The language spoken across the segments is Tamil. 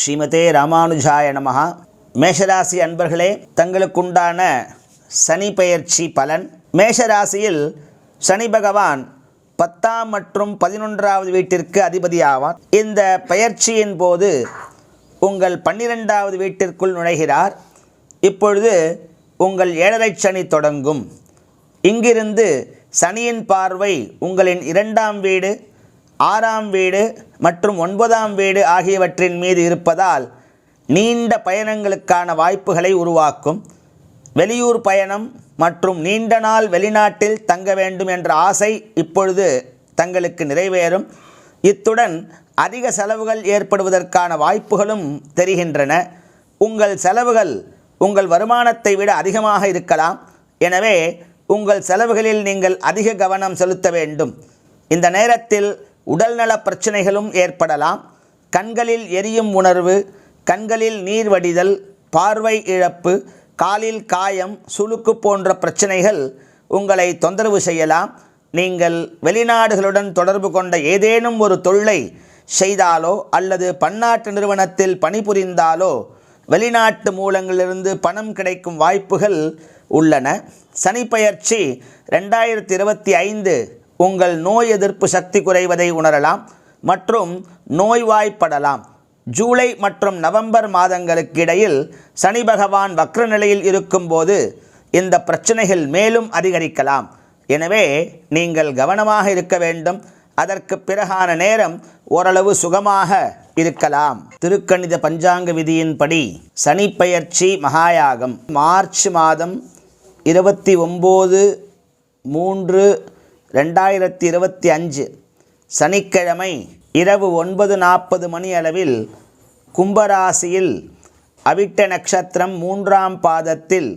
ஸ்ரீமதே ராமானுஜாய நமகா மேஷராசி அன்பர்களே தங்களுக்குண்டான சனி பெயர்ச்சி பலன். மேஷராசியில் சனி பகவான் பத்தாம் மற்றும் பதினொன்றாவது வீட்டிற்கு அதிபதியாவார் இந்த பெயர்ச்சியின் போது உங்கள் பன்னிரெண்டாவது வீட்டிற்குள் நுழைகிறார். இப்பொழுது உங்கள் ஏழரை சனி தொடங்கும். இங்கிருந்து சனியின் பார்வை உங்களின் இரண்டாம் வீடு. ஆறாம் வீடு மற்றும் ஒன்பதாம் வீடு ஆகியவற்றின் மீது இருப்பதால் நீண்ட பயணங்களுக்கான வாய்ப்புகளை உருவாக்கும். வெளியூர் பயணம் மற்றும் நீண்ட நாள் வெளிநாட்டில் தங்க வேண்டும் என்ற ஆசை இப்பொழுது தங்களுக்கு நிறைவேறும். இத்துடன் அதிக செலவுகள் ஏற்படுவதற்கான வாய்ப்புகளும் தெரிகின்றன. உங்கள் செலவுகள் உங்கள் வருமானத்தை விட அதிகமாக இருக்கலாம். எனவே உங்கள் செலவுகளில் நீங்கள் அதிக கவனம் செலுத்த வேண்டும். இந்த நேரத்தில் உடல்நல பிரச்சனைகளும் ஏற்படலாம். கண்களில் எரியும் உணர்வு கண்களில் நீர் வடிதல் பார்வை இழப்பு காலில் காயம் சுளுக்கு போன்ற பிரச்சனைகள் உங்களை தொந்தரவு செய்யலாம். நீங்கள் வெளிநாடுகளுடன் தொடர்பு கொண்ட ஏதேனும் ஒரு தொழிலை செய்தாலோ அல்லது பன்னாட்டு நிறுவனத்தில் பணிபுரிந்தாலோ வெளிநாட்டு மூலங்களிலிருந்து பணம் கிடைக்கும் வாய்ப்புகள் உள்ளன. சனிப்பெயர்ச்சி ரெண்டாயிரத்தி இருபத்தி ஐந்து உங்கள் நோய் எதிர்ப்பு சக்தி குறைவதை உணரலாம் மற்றும் நோய்வாய்ப்படலாம். ஜூலை மற்றும் நவம்பர் மாதங்களுக்கு இடையில் சனி பகவான் வக்ர நிலையில் இருக்கும்போது இந்த பிரச்சனைகள் மேலும் அதிகரிக்கலாம். எனவே நீங்கள் கவனமாக இருக்க வேண்டும். அதற்கு பிறகான நேரம் ஓரளவு சுகமாக இருக்கலாம். திருக்கணித பஞ்சாங்க விதியின்படி சனிப்பெயர்ச்சி மகாயாகம். மார்ச் மாதம் இருபத்தி ஒம்பது மூன்று ரெண்டாயிரத்தி இருபத்தி அஞ்சு சனிக்கிழமை இரவு ஒன்பது நாற்பது மணி அளவில் கும்பராசியில் அவிட்ட நட்சத்திரம் மூன்றாம் பாதத்தில்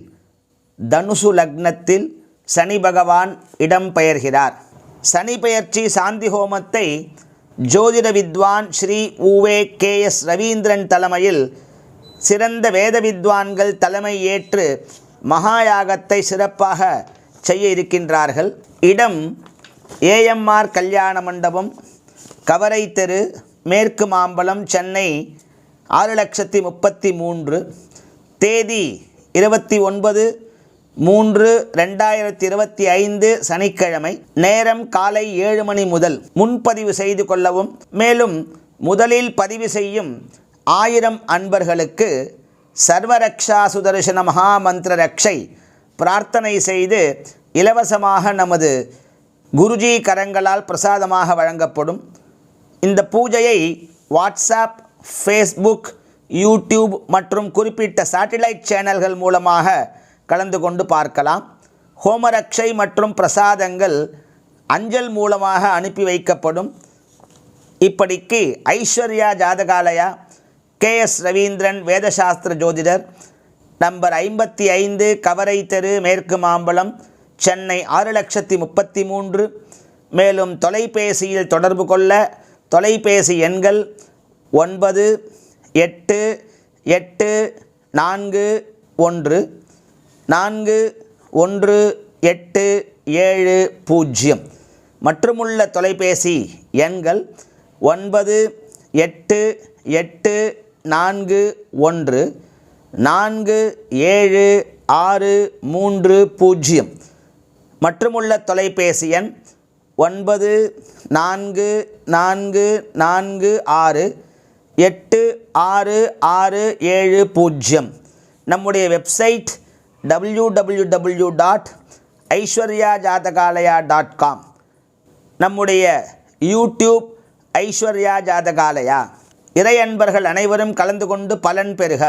தனுசு லக்னத்தில் சனி பகவான் இடம்பெயர்கிறார் சனி பெயர்ச்சி சாந்தி ஹோமத்தை ஜோதிட வித்வான் ஸ்ரீ உவே கே எஸ் ரவீந்திரன் தலைமையில் சிறந்த வேத வித்வான்கள் தலைமை ஏற்று மகாயாகத்தை சிறப்பாக செய்ய இருக்கின்றார்கள். இடம் ஏஎம்ஆர் கல்யாண மண்டபம் கவரை தெரு மேற்கு மாம்பலம் சென்னை ஆறு லட்சத்தி முப்பத்தி மூன்று தேதி இருபத்தி ஒன்பது மூன்று ரெண்டாயிரத்தி இருபத்தி ஐந்து சனிக்கிழமை நேரம் காலை ஏழு மணி முதல் முன்பதிவு செய்து கொள்ளவும் மேலும் முதலில் பதிவு செய்யும் ஆயிரம் அன்பர்களுக்கு சர்வரக்ஷா சுதர்சன மகாமந்திர ரக்ஷை பிரார்த்தனை செய்து இலவசமாக நமது குருஜி கரங்களால் பிரசாதமாக வழங்கப்படும். இந்த பூஜையை வாட்ஸ்அப் ஃபேஸ்புக் யூடியூப் மற்றும் குறிப்பிட்ட சேட்டிலைட் சேனல்கள் மூலமாக கலந்து கொண்டு பார்க்கலாம். ஹோமரக்ஷை மற்றும் பிரசாதங்கள் அஞ்சல் மூலமாக அனுப்பி வைக்கப்படும். இப்படிக்கு ஐஸ்வர்யா ஜாதகாலயா கே எஸ் ரவீந்திரன் வேதசாஸ்திர ஜோதிடர் நம்பர் ஐம்பத்தி ஐந்து கவரை தெரு மேற்கு மாம்பலம் சென்னை ஆறு லட்சத்தி முப்பத்தி மூன்று. மேலும் தொலைபேசியில் தொடர்பு கொள்ள தொலைபேசி எண்கள் ஒன்பது எட்டு எட்டு நான்கு ஒன்று. நான்கு ஒன்று எட்டு ஏழு பூஜ்ஜியம். மற்றுமுள்ள தொலைபேசி எண்கள் ஒன்பது எட்டு எட்டு நான்கு ஒன்று. நான்கு ஏழு ஆறு மூன்று பூஜ்ஜியம். மற்றுமுள்ள தொலைபேசி எண் ஒன்பது நான்கு நான்கு நான்கு ஆறு எட்டு ஆறு ஆறு ஏழு பூஜ்ஜியம். நம்முடைய website W W W dot Aishwarya Jathakalaya dot com நம்முடைய யூடியூப் ஐஸ்வர்யா ஜாதகாலயா. இறை அன்பர்கள் அனைவரும் கலந்து கொண்டு பலன் பெறுக.